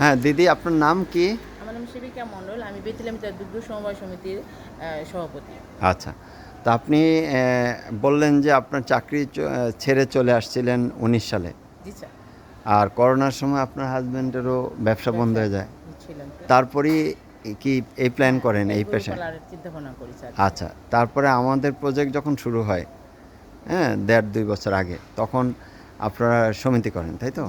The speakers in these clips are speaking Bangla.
হ্যাঁ দিদি আপনার নাম কি? আমার নাম সেবিকা মণ্ডল আমি বেতিলামিতা দুগ্ধ সমবায় সমিতির সভাপতি। আচ্ছা তা আপনি বললেন যে আপনার চাকরি ছেড়ে চলে আসছিলেন উনিশ সালে। আর করোনার সময় আপনার হাজব্যান্ডেরও ব্যবসা বন্ধ হয়ে যায়। তারপরেই কি এই প্ল্যান করেন এই স্যার। আচ্ছা তারপরে আমাদের প্রজেক্ট যখন শুরু হয় হ্যাঁ দেড় দুই বছর আগে তখন আপনারা সমিতি করেন তাই তো?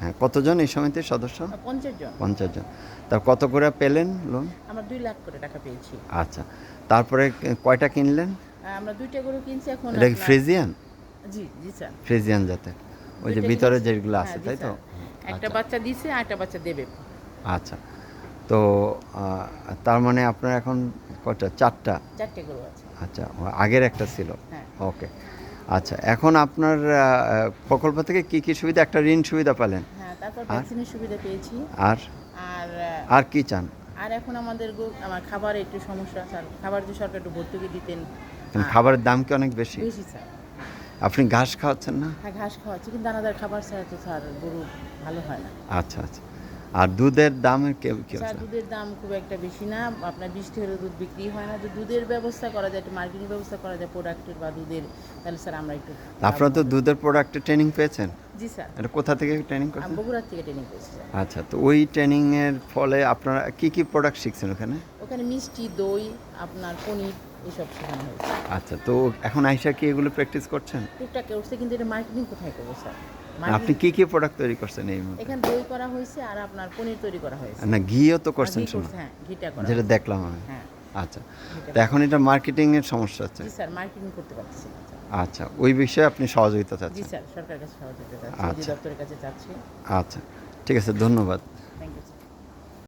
হ্যাঁ কতজন এই সমিতির সদস্য? পঞ্চাশ জন। পঞ্চাশ জন। তা কত করে পেলেন লোন আমরা দুই লাখ করে টাকা পেয়েছি। আচ্ছা তারপরে কয়টা কিনলেন? আমরা দুইটা গরু কিনছি এখন এটা কি ফ্রিজিয়ান? জি জি স্যার। ফ্রিজিয়ান জাতের। ওই যে ভিতরে যেগুলো হ্যাঁ, আছে তাই তো? একটা বাচ্চা দিছে আর একটা বাচ্চা দেবে। আচ্ছা তো তার মানে আপনার এখন কটা চারটা? চারটে গরু আছে। আচ্ছা আগের একটা ছিল। হ্যাঁ। ওকে। আচ্ছা এখন আপনার প্রকল্প থেকে কি কি সুবিধা একটা ঋণ সুবিধা পেলেন? হ্যাঁ তারপর ভ্যাকসিনের সুবিধা পেয়েছি। আর? আর আর কি চান? আর এখন আমাদের আমার খাবারে একটু সমস্যা স্যার। খাবার যে সরকার একটু ভর্তুকি দিতেন খাবারের দাম কি অনেক বেশি? বেশি স্যার। আপনি ঘাস খাওয়াচ্ছেন না? হ্যাঁ ঘাস খাওয়াচ্ছি কিন্তু দানাদার খাবার ছাড়া তো স্যার গরু ভালো হয় না। আচ্ছা আচ্ছা। আর দুধের কি স্যার দুধের দাম খুব একটা বেশি না। আপনার বৃষ্টি হলে দুধ বিক্রি হয় না। তো দুধের ব্যবস্থা করা যায় একটু মার্কেটিং ব্যবস্থা করা যায় প্রোডাক্টের বা দুধের। তাহলে স্যার আমরা একটু আপনারা তো দুধের প্রোডাক্টের ট্রেনিং পেয়েছেন? জি স্যার এটা কোথা থেকে ট্রেনিং করছেন? বগুড়ার থেকে ট্রেনিং করেছি স্যার আচ্ছা তো ওই ট্রেনিংয়ের ফলে আপনারা কি কি প্রোডাক্ট শিখছেন ওখানে? ওখানে মিষ্টি দই আপনার পনির এসব শেখানো হয়েছে। আচ্ছা তো এখন আইসা কি এগুলো প্র্যাকটিস করছেন? টুকটাক করছে কিন্তু এটা মার্কেটিং কোথায় করব স্যার আপনি Marketing- কি কি প্রোডাক্ট তৈরি করছেন এই মুহূর্তে? এখানে দই করা হয়েছে আর আপনার পনির তৈরি করা হয়েছে। না ঘিও তো করছেন ঘি শুনুন। হ্যাঁ ঘিটা করা যেটা দেখলাম আমি। হ্যাঁ আচ্ছা তো এখন এটা মার্কেটিং এর সমস্যা হচ্ছে। জি স্যার মার্কেটিং করতে পারছি আচ্ছা ওই বিষয়ে আপনি সহযোগিতা জি স্যার সরকারের কাছে সহযোগিতা চাচ্ছি আচ্ছা। দপ্তরের কাছে চাচ্ছি। আচ্ছা ঠিক আছে ধন্যবাদ।